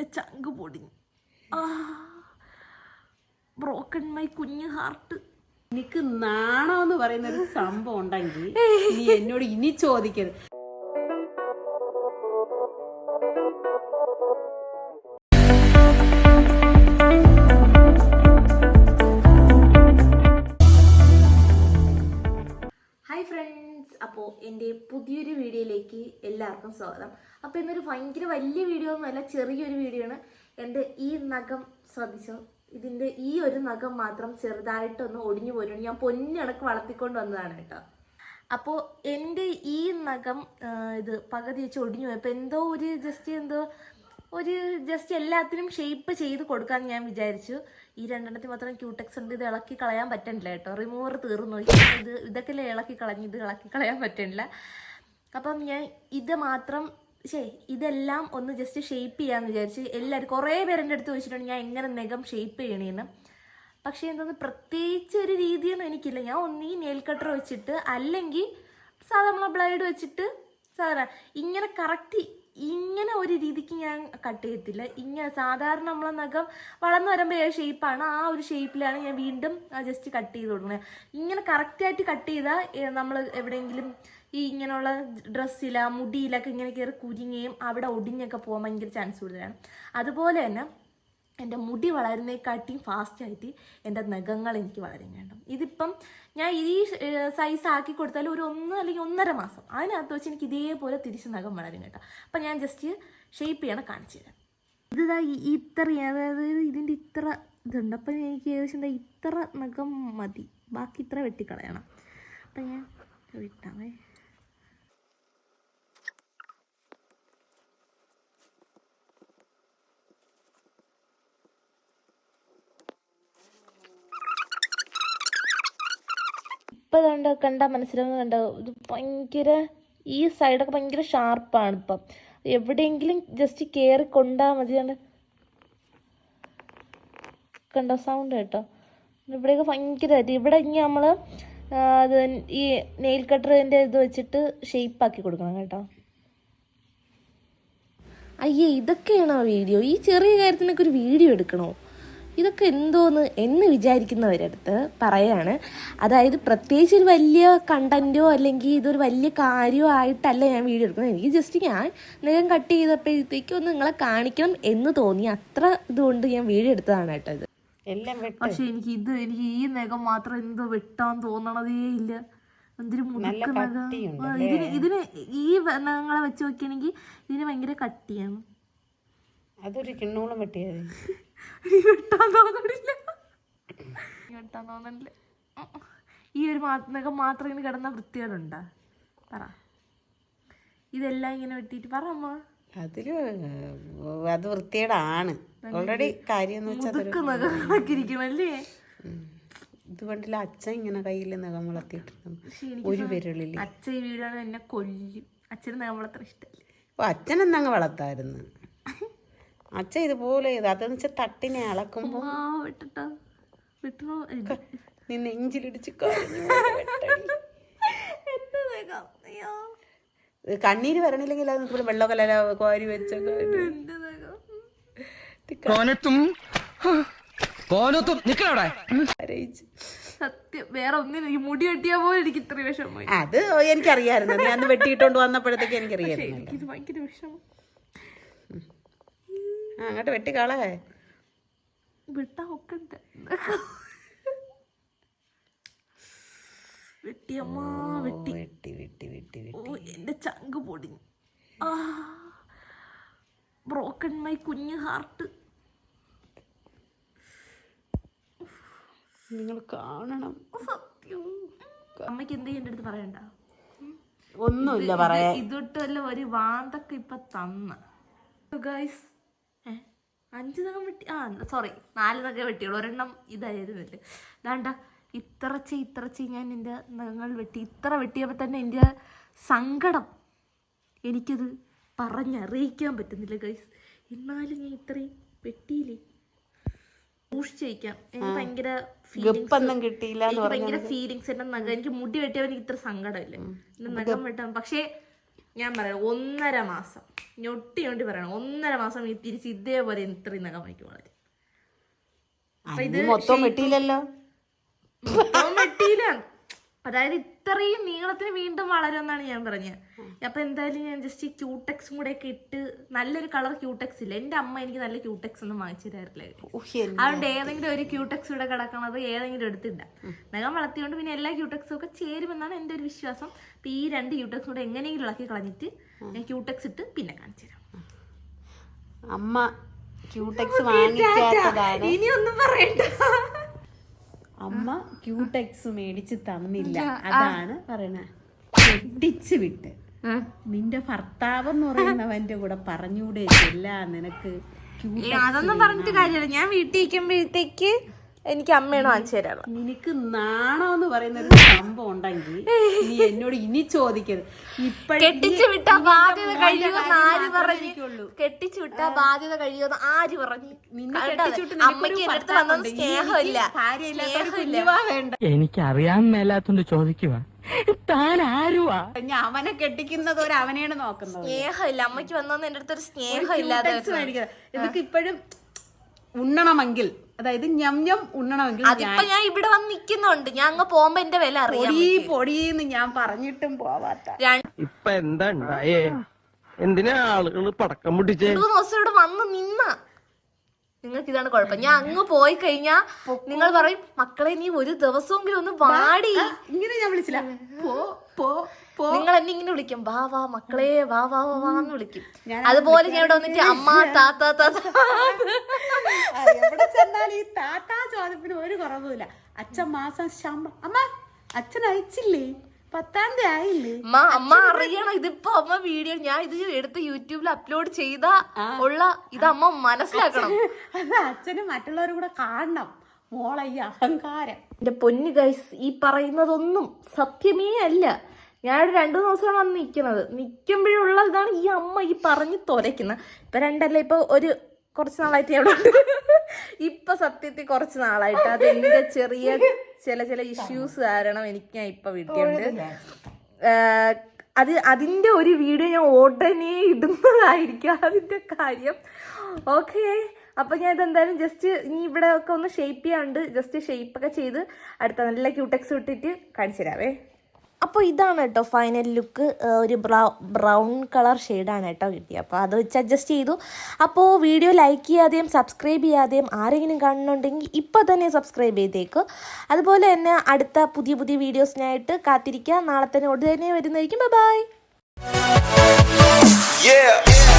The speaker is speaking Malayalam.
എന്റെ ചങ്ക് പൊടിഞ്ഞു ആ. ബ്രോക്കൺ മൈ കുഞ്ഞു ഹാർട്ട് എനിക്ക് നാണം എന്ന് പറയുന്ന ഒരു സംഭവം ഉണ്ടെങ്കിൽ നീ എന്നോട് ഇനി ചോദിക്കരുത്. എന്റെ പുതിയൊരു വീഡിയോയിലേക്ക് എല്ലാവർക്കും സ്വാഗതം. അപ്പോൾ ഇന്നൊരു ഭയങ്കര വലിയ വീഡിയോ ഒന്നുമല്ല ചെറിയൊരു വീഡിയോ ആണ്. എന്റെ ഈ നഖം ശ്രദ്ധിച്ചോ? ഇതിന്റെ ഈ ഒരു നഖം മാത്രം ചെറുതായിട്ടൊന്ന് ഒടിഞ്ഞു പോരുന്നു ഞാൻ പൊന്നിണക്ക് വളർത്തിക്കൊണ്ട് വന്നതാണ് കേട്ടോ. അപ്പോൾ എന്റെ ഈ നഖം ഇത് പകുതി വെച്ച് ഒടിഞ്ഞു പോയപ്പോൾ എന്തോ ഒരു ജസ്റ്റ് എന്തോ ഒരു ജസ്റ്റ് എല്ലാത്തിനും ഷേപ്പ് ചെയ്ത് കൊടുക്കാമെന്ന് ഞാൻ വിചാരിച്ചു. ഈ രണ്ടെണ്ണത്തിൽ മാത്രം ക്യൂടെക്സ് ഉണ്ട് ഇത് ഇളക്കി കളയാൻ പറ്റണില്ല കേട്ടോ. റിമൂവർ തീർന്നു. ഇത് ഇതൊക്കെ ഇളക്കി കളഞ്ഞ് ഇത് ഇളക്കി കളയാൻ പറ്റണില്ല. അപ്പം ഞാൻ ഇത് മാത്രം ശേ ഇതെല്ലാം ഒന്ന് ജസ്റ്റ് ഷേപ്പ് ചെയ്യാമെന്ന് വിചാരിച്ച് എല്ലാവരും കുറേ പേരെന്റെ അടുത്ത് ചോദിച്ചിട്ടുണ്ട് ഞാൻ എങ്ങനെ നഖം ഷേപ്പ് ചെയ്യണേന്ന്. പക്ഷേ എന്തോന്ന് പ്രത്യേകിച്ച് ഒരു രീതിയൊന്നും എനിക്കില്ല. ഞാൻ ഒന്നീ നെയിൽ കട്ടർ വെച്ചിട്ട് അല്ലെങ്കിൽ സാധാരണ ബ്ലൈഡ് വെച്ചിട്ട് സാധാരണ ഇങ്ങനെ കറക്റ്റ് ഇങ്ങനെ ഒരു രീതിക്ക് ഞാൻ കട്ട് ചെയ്യത്തില്ല ഇങ്ങനെ സാധാരണ നമ്മളെ നഖം വളർന്നു വരുമ്പോൾ ഏത് ഷേപ്പാണ് ആ ഒരു ഷേപ്പിലാണ് ഞാൻ വീണ്ടും ജസ്റ്റ് കട്ട് ചെയ്ത് കൊടുക്കുന്നത് ഇങ്ങനെ കറക്റ്റായിട്ട് കട്ട് ചെയ്താൽ നമ്മൾ എവിടെയെങ്കിലും ഈ ഇങ്ങനെയുള്ള ഡ്രസ്സില മുടിയിലൊക്കെ ഇങ്ങനെ കയറി കുരുങ്ങുകയും അവിടെ ഒടിഞ്ഞൊക്കെ പോകാൻ ഭയങ്കര ചാൻസ് കൂടുതലാണ്. അതുപോലെ തന്നെ എന്റെ മുടി വളരുന്നതിനെക്കാട്ടിയും ഫാസ്റ്റായിട്ട് എന്റെ നഖങ്ങൾ എനിക്ക് വളരും വേണം ഇതിപ്പം ഞാൻ ഈ സൈസ് ആക്കി കൊടുത്താൽ ഒരു ഒന്ന് അല്ലെങ്കിൽ ഒന്നര മാസം അതിനകത്ത് വെച്ച് എനിക്ക് ഇതേപോലെ തിരിച്ച് നഖം വളരും കേട്ടോ. അപ്പം ഞാൻ ജസ്റ്റ് ഷേപ്പ് ചെയ്യണം കാണിച്ചു തരാം. ഇതാ ഇത്ര അതായത് ഇതിന്റെ ഇത്ര ഇതുണ്ട്. അപ്പം എനിക്ക് ഏകദേശം എന്താ ഇത്ര നഖം മതി. ബാക്കി ഇത്ര വെട്ടിക്കളയണം. അപ്പം ഞാൻ വിട്ടാമേ ഇപ്പം കണ്ട കണ്ട മനസ്സിലാവുന്ന കണ്ട ഇത് ഭയങ്കര ഈ സൈഡൊക്കെ ഭയങ്കര ഷാർപ്പാണ് ഇപ്പം. എവിടെയെങ്കിലും ജസ്റ്റ് കയറി കൊണ്ടാൽ മതി കണ്ട. കണ്ടോ സൗണ്ട് കേട്ടോ? ഇവിടെയൊക്കെ ഭയങ്കരമായിട്ട് ഇവിടെ ഇനി നമ്മൾ അത് ഈ നെയിൽ കട്ടറിന്റെ ഇത് വെച്ചിട്ട് ഷേപ്പ് ആക്കി കൊടുക്കണം കേട്ടോ. അയ്യേ ഇതൊക്കെയാണോ വീഡിയോ ഈ ചെറിയ കാര്യത്തിനൊക്കെ ഒരു വീഡിയോ എടുക്കണോ? ഇതൊക്കെ എന്തോന്ന് എന്ന് വിചാരിക്കുന്നവരടുത്ത് പറയാണ്. അതായത് പ്രത്യേകിച്ച് ഒരു വലിയ കണ്ടന്റോ അല്ലെങ്കിൽ ഇതൊരു വലിയ കാര്യമോ ആയിട്ടല്ല ഞാൻ വീഡിയോ എടുക്കുന്നത്. എനിക്ക് ജസ്റ്റ് ഞാൻ നേരം കട്ട് ചെയ്തപ്പോഴത്തേക്കും ഒന്ന് നിങ്ങളെ കാണിക്കണം എന്ന് തോന്നി. അത്ര ഇതുകൊണ്ട് ഞാൻ വീഡിയോ എടുത്തതാണ് കേട്ടോ ഇത്. പക്ഷെ എനിക്ക് ഇത് എനിക്ക് ഈ നഖം മാത്രം എന്തോ വെട്ടാൻ തോന്നണതേ ഇല്ല. എന്തൊരു കട്ടിയുണ്ട് ഇതിന് ഇതിന് ഈ നഖങ്ങളെ വെച്ച് നോക്കുകയാണെങ്കിൽ ഇതിന് ഭയങ്കര കട്ടിയാണ്. അതൊരു കിണ്ണോളം എനിക്ക് വെട്ടാൻ തോന്നണില്ല. വെട്ടാൻ തോന്നണില്ല. ഈ ഒരു മാത്രം മാത്രം ഇങ്ങനെ കിടന്ന വൃത്തികളുണ്ട പറ. ഇതെല്ലാം ഇങ്ങനെ വെട്ടിട്ട് പറ അമ്മ. അതിൽ അത് വൃത്തിയേടാണ് ഓൾറെഡി കാര്യം ഇരിക്കണല്ലേ? ഇത് കണ്ടില്ല അച്ഛൻ ഇങ്ങനെ കയ്യിൽ നഖം വളർത്തിയിട്ടുണ്ട് ഒരു വിരളിൽ അച്ഛൻ ഈ വീടാണ് എന്നെ കൊല്ലും. അച്ഛന് നഖം വളർത്താൻ ഇഷ്ടമല്ലേ. ഓ അച്ഛൻ എന്നങ്ങ് വളർത്തായിരുന്നു? അച്ഛൻ ഇതുപോലെ ചെയ്തു അതെന്ന് വെച്ചാൽ തട്ടിനെ അളക്കുമ്പോൾ നീ നെഞ്ചിലിടിച്ച് അയ്യോ. കണ്ണീര് വരണില്ലെങ്കിൽ അത് നിൽക്കുമ്പോൾ വെള്ള കലര കോരി കോനത്തും നിക്കണവിടെ. കരയിച്ച് സത്യം വേറെ ഒന്നിനും എനിക്ക് മുടി വെട്ടിയാ പോലെ എനിക്ക് ഇത്ര വിഷമമായി. അത് എനിക്കറിയായിരുന്നു. നീ അന്ന് വെട്ടിയിട്ടോണ്ട് വന്നപ്പോഴത്തേക്ക് എനിക്കറിയായിരുന്നു. എനിക്ക് ഭയങ്കര വിഷമം. ആ അങ്ങോട്ട് വെട്ടിക്കളേ വിട്ടാ ഒക്കെ ഉണ്ട്. വെട്ടിയമ്മ വെട്ടി വെട്ടി. വെട്ടി വെട്ടി വെട്ടി ഓ എന്റെ ചങ്ക് പൊടിഞ്ഞു ആ. ബ്രോക്കൺ മൈ കുഞ്ഞു ഹാർട്ട് നിങ്ങൾ കാണണം. സത്യം. അമ്മയ്ക്ക് എന്ത് എന്റെ അടുത്ത് പറയണ്ട. ഒന്നുമില്ല പറയാ. ഇതൊട്ടല്ല ഒരു വാന്തൊക്കെ ഇപ്പൊ തന്ന. ഗൈസ് അഞ്ച് നഖം വെട്ടി ആ സോറി നാല് നഖം വെട്ടിയുള്ളൂ. ഒരെണ്ണം ഇതായിരുന്നില്ല ദാണ്ട ഇത്ര ഇത്രച്ച് ഞാൻ എന്റെ നഖങ്ങൾ വെട്ടി. ഇത്ര വെട്ടിയപ്പോൾ തന്നെ എന്റെ സങ്കടം എനിക്കത് പറഞ്ഞറിയിക്കാൻ പറ്റുന്നില്ല ഗൈസ് എന്നാലും ഞാൻ ഇത്രയും വെട്ടിയില്ലേ? സൂക്ഷിച്ച് വയ്ക്കാം എനിക്ക് ഭയങ്കര ഗപ്പൊന്നും കിട്ടിയില്ല ഭയങ്കര ഫീലിങ്സ് എന്റെ നഖം. എനിക്ക് മുടി വെട്ടിയവൻ എനിക്ക് ഇത്ര സങ്കടമില്ല. എന്റെ നഖം വെട്ടാൻ. പക്ഷേ ഞാൻ പറയാം ഒന്നര മാസം. ഞൊട്ടി ഞൊട്ടി പറയണം. ഒന്നര മാസം ഈ തിരിച്ച് ഇതേപോലെ ഇത്രയും നഖം എനിക്ക് വളരും ഇത് മൊത്തം വെട്ടിയില്ലല്ലോ. മൊത്തം വെട്ടിയില്ല. അതായത് ഇത്രയും നീളത്തിന് വീണ്ടും വളരുമെന്നാണ് ഞാൻ പറഞ്ഞത്. അപ്പൊ എന്തായാലും ഞാൻ ജസ്റ്റ് ഈ ക്യൂടെക്സും കൂടെ ഒക്കെ ഇട്ട് നല്ലൊരു കളർ ക്യൂടെക്സ് ഇല്ല? എന്റെ അമ്മ എനിക്ക് നല്ല ക്യൂടെക്സ് ഒന്നും വാങ്ങിച്ചു തരാറില്ല അതുകൊണ്ട് ഏതെങ്കിലും ഒരു ക്യൂടെക്സ് ഇവിടെ കിടക്കണത് ഏതെങ്കിലും എടുത്തില്ല നഖം വളർത്തിയോണ്ട് പിന്നെ എല്ലാ ക്യൂടെക്സും ഒക്കെ ചേരുമെന്നാണ് എന്റെ ഒരു വിശ്വാസം. അപ്പൊ ഈ രണ്ട് ക്യൂടെക്സും കൂടെ എങ്ങനെയെങ്കിലും ഇളക്കി കളഞ്ഞിട്ട് ഞാൻ ക്യൂടെക്സ് ഇട്ട് പിന്നെ കാണിച്ചു തരാം. അമ്മ ക്യൂടെക്സ് വാങ്ങിക്കാത്തതാണ്. ഇനി ഒന്നും പറയണ്ട. അമ്മ ക്യൂടെക്സ് മേടിച്ച് തന്നില്ല. അതാണ് പറയണ. കെട്ടിച്ച് വിട്ട്. നിന്റെ ഭർത്താവ് എന്ന് പറയുന്നവന്റെ കൂടെ പറഞ്ഞൂടെ ഇല്ല നിനക്ക് അതൊന്നും പറഞ്ഞിട്ട് കാര്യമില്ല. ഞാൻ വീട്ടിൽ ഇരിക്കുമ്പോഴത്തേക്ക് എനിക്ക് അമ്മയാണ് വാങ്ങിച്ചു തരാറുള്ളത് നിനക്ക് നാണോ എന്ന് പറയുന്ന ഒരു സംഭവം ഉണ്ടെങ്കിൽ നീ എന്നോട് ഇനി ചോദിക്കരുത്. കെട്ടിച്ചു വിട്ട ബാധ്യത കഴിയുമെന്ന് ആര് പറഞ്ഞു. കെട്ടിച്ചു വിട്ട ബാധ്യത കഴിയുമെന്ന് ആര് പറഞ്ഞു? അമ്മയ്ക്ക് എന്റെ അടുത്ത് ഭർത്താവുണ്ട്. വന്നത് സ്നേഹമില്ല എനിക്ക് ഒരു സ്നേഹമില്ല. വേണ്ട. എനിക്ക് അറിയാൻ മേലാത്തോണ്ട് ചോദിക്കുക താൻ ആരുവാ ഞാൻ അവനെ കെട്ടിക്കുന്നത് ഒരു അവനെയാണ് നോക്കുന്നത്. സ്നേഹമില്ല. അമ്മയ്ക്ക് വന്നോന്ന് എന്റെ അടുത്തൊരു സ്നേഹമില്ലാതെ ക്യൂടെക്സ് ഇതൊക്കെ ഇപ്പോഴും ഉണ്ണണമെങ്കിൽ അതായത് ഞം ഞം ഉണ്ണണമെങ്കിൽ അതിപ്പോ ഞാൻ ഇവിടെ വന്ന് നിക്കുന്നുണ്ട്. ഞാൻ അങ്ങ് പോകുമ്പോ എന്റെ വില അറിയാം പൊടി പൊടിയെന്ന് ഞാൻ പറഞ്ഞിട്ടും പോവാത്ത. ഇപ്പൊ എന്താ ഉണ്ടായേ? എന്തിനാ ആളുകൾ പടക്കം പൊട്ടിച്ചേ? രണ്ടു ദിവസം ഇവിടെ വന്ന് നിന്ന. നിങ്ങൾക്ക് ഇതാണ് കുഴപ്പം. ഞാൻ അങ്ങ് പോയി കഴിഞ്ഞാ നിങ്ങൾ പറയും മക്കളെ നീ ഒരു ദിവസമെങ്കിലും ഒന്ന് വാടി. ഇങ്ങനെ ഞാൻ വിളിച്ചില്ല. പോ പോ. നിങ്ങൾ എന്നെ ഇങ്ങനെ വിളിക്കും. വാ വാ മക്കളെ വാ വാ വാ വാ എന്ന് വിളിക്കും. അതുപോലെ ഞാൻ ഇവിടെ വന്നിട്ട് അമ്മ താത്ത താത്ത എവിടെ ഈ താത്താ ചോദ്യത്തിന് ഒരു കുറവുമില്ല. അച്ഛൻ മാസം ശമ്പളം അമ്മ അച്ഛൻ അയച്ചില്ലേ? പത്താം തീയതി ആയില്ലേ? അമ്മ അമ്മ അറിയണം. ഇതിപ്പോ അമ്മ വീഡിയോ ഞാൻ ഇത് എടുത്ത് യൂട്യൂബിൽ അപ്ലോഡ് ചെയ്ത ഉള്ള ഇത് അമ്മ മനസ്സിലാക്കണം. അത് അച്ഛനും മറ്റുള്ളവരും കൂടെ കാണണം. മോളെ ഈ അഹങ്കാരം. എന്റെ പൊന്നു ഗൈസ് ഈ പറയുന്നതൊന്നും സത്യമേ അല്ല. ഞാനിവിടെ രണ്ടു ദിവസം വന്ന് നിൽക്കുന്നത് നിൽക്കുമ്പോഴുള്ള ഇതാണ് ഈ അമ്മ ഈ പറഞ്ഞ് തുരയ്ക്കുന്നത് ഇപ്പൊ രണ്ടല്ല ഇപ്പൊ ഒരു കുറച്ച് നാളായിട്ട് അവിടെ ഉണ്ട്. ഇപ്പൊ സത്യത്തിൽ കുറച്ച് നാളായിട്ട്. അത് ചെറിയ ചില ചില ഇഷ്യൂസ് കാരണം എനിക്ക് ഞാൻ ഇപ്പൊ വീട്ടിലുണ്ട്. അത് അതിന്റെ ഒരു വീഡിയോ ഞാൻ ഉടനെ ഇടുന്നതായിരിക്കും അതിന്റെ കാര്യം. ഓക്കെ. അപ്പൊ ഞാൻ ഇതെന്തായാലും ജസ്റ്റ് ഇനി ഇവിടെ ഒക്കെ ഒന്ന് ഷേപ്പ് ചെയ്യാണ്ട് ജസ്റ്റ് ഷേപ്പ് ഒക്കെ ചെയ്ത് അടുത്ത നല്ല ക്യൂടെക്സ് ഇട്ടിട്ട് കാണിച്ചു തരാവേ. അപ്പോൾ ഇതാണ് കേട്ടോ ഫൈനൽ ലുക്ക് ഒരു ബ്രൗ ബ്രൗൺ കളർ ഷെയ്ഡാണ് കേട്ടോ കിട്ടിയത് അപ്പോൾ അത് വെച്ച് അഡ്ജസ്റ്റ് ചെയ്തു. അപ്പോൾ വീഡിയോ ലൈക്ക് ചെയ്യാതെയും സബ്സ്ക്രൈബ് ചെയ്യാതെയും ആരെങ്കിലും കാണുന്നുണ്ടെങ്കിൽ ഇപ്പോൾ തന്നെ സബ്സ്ക്രൈബ് ചെയ്തേക്കും. അതുപോലെ തന്നെ അടുത്ത പുതിയ പുതിയ വീഡിയോസിനായിട്ട് കാത്തിരിക്കുക നാളെ തന്നെ ഉടനെ വരുന്നതായിരിക്കും. Bye Yeah.